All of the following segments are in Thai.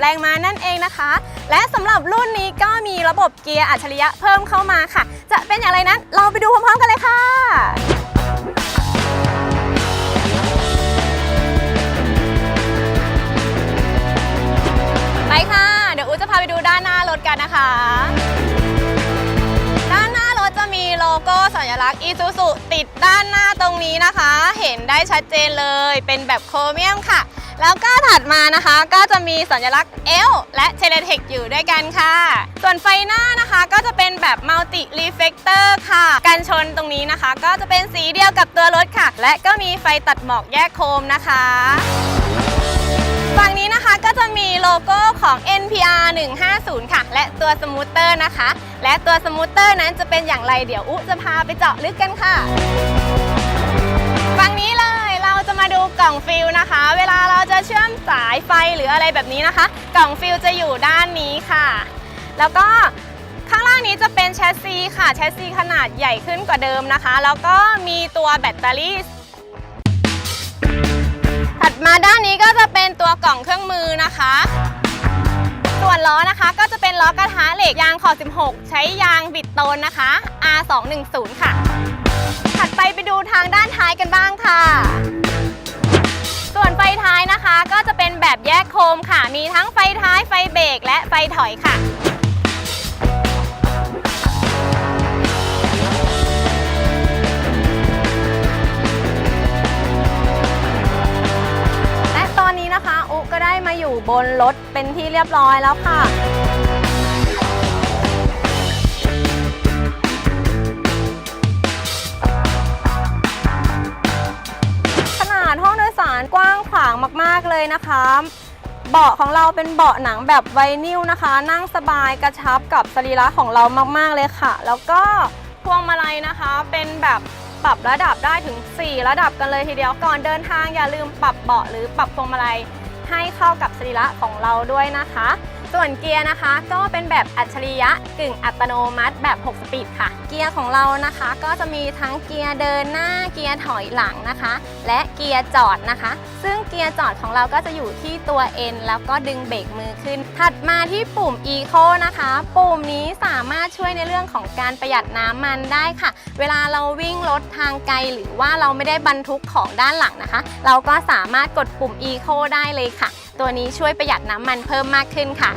แรงม้านั่นเองนะคะ และสำหรับรุ่นนี้ก็มีระบบเกียร์อัจฉริยะเพิ่มเข้ามาค่ะ จะเป็นอย่างไรนั้นเราไปดูพร้อมๆกันเลยค่ะไปค่ะ เดี๋ยวอูจะพาไปดูด้านหน้ารถกันนะคะ ด้านหน้ารถจะมีโลโก้สัญลักษณ์ Isuzu ติดด้านหน้าตรงนี้นะคะ เห็นได้ชัดเจนเลย เป็นแบบโครเมียมค่ะ แล้วก็ถัดมานะคะก็จะมีสัญลักษณ์ L และ t e l e t e c h อยู่ด้วยกันค่ะ ส่วนไฟหน้านะคะก็จะเป็นแบบ Multi Reflector ค่ะ กันชนตรงนี้นะคะ ก็จะเป็นสีเดียวกับตัวรถค่ะ และก็มีไฟตัดหมอกแยกโคมนะคะฝั่งนี้นะคะก็จะมีโลโก้ของ NPR 150 ค่ะ และตัวสมูตเตอร์นะคะ และตัวสมูตเตอร์นั้นจะเป็นอย่างไรเดี๋ยวอุจะพาไปเจาะลึกกันค่ะ มาดูกล่องฟิลนะคะ เวลาเราจะเชื่อมสายไฟหรืออะไรแบบนี้นะคะ กล่องฟิลจะอยู่ด้านนี้ค่ะ แล้วก็ข้างล่างนี้จะเป็นแชสซีค่ะแชสซีขนาดใหญ่ขึ้นกว่าเดิมนะคะ แล้วก็มีตัวแบตเตอรี่ถัดมาด้านนี้ก็จะเป็นตัวกล่องเครื่องมือนะคะ ส่วนล้อนะคะก็จะเป็นล้อกระทะเหล็กยางขอบ16 ใช้ยางบิดโตนนะคะ R210 ค่ะ ถัดไปไปดูทางด้านท้ายกันบ้างค่ะ ส่วนไฟท้ายนะคะ ก็จะเป็นแบบแยกโคมค่ะ มีทั้งไฟท้ายไฟเบรกและไฟถอยค่ะและตอนนี้นะคะ อุก็ได้มาอยู่บนรถเป็นที่เรียบร้อยแล้วค่ะ กว้างขวางมากๆเลยนะคะ เบาะของเราเป็นเบาะหนังแบบไวนิลนะคะ นั่งสบายกระชับกับสรีระของเรามากๆเลยค่ะ แล้วก็พวงมาลัยนะคะ เป็นแบบปรับระดับได้ถึง 4 ระดับกันเลยทีเดียวก่อนเดินทางอย่าลืมปรับเบาะหรือปรับพวงมาลัยให้เข้ากับสรีระของเราด้วยนะคะ ส่วนเกียร์นะคะก็เป็นแบบอัจฉริยะกึ่งอัตโนมัติแบบ 6 สปีดค่ะ เกียร์ของเรานะคะก็จะมีทั้งเกียร์เดินหน้าเกียร์ถอยหลังนะคะ และเกียร์จอดนะคะ ซึ่งเกียร์จอดของเราก็จะอยู่ที่ตัว N แล้วก็ดึงเบรกมือขึ้น ถัดมาที่ปุ่ม Eco นะคะ ปุ่มนี้สามารถช่วยในเรื่องของการประหยัดน้ำมันได้ค่ะ เวลาเราวิ่งรถทางไกลหรือว่าเราไม่ได้บรรทุกของด้านหลังนะคะ เราก็สามารถกดปุ่ม Eco ได้เลยค่ะ ตัวนี้ช่วยประหยัดน้ำมันเพิ่มมากขึ้นค่ะ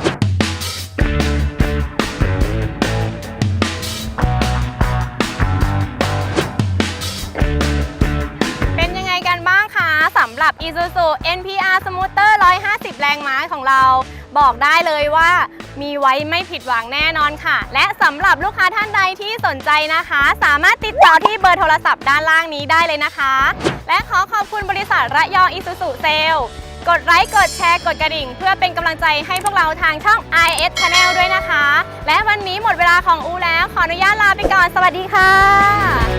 เป็นยังไงกันบ้างคะสำหรับ Isuzu NPR Smooter 150 แรงม้าของเรา บอกได้เลยว่ามีไว้ไม่ผิดหวังแน่นอนค่ะ และสำหรับลูกค้าท่านใดที่สนใจนะคะ สามารถติดต่อที่เบอร์โทรศัพท์ด้านล่างนี้ได้เลยนะคะ และขอขอบคุณบริษัทระยอง Isuzu Sale กดไลค์ กดแชร์ กดกระดิ่ง เพื่อเป็นกำลังใจให้พวกเราทางช่อง IS Channel ด้วยนะคะ และวันนี้หมดเวลาของอูแล้ว ขออนุญาตลาไปก่อน สวัสดีค่ะ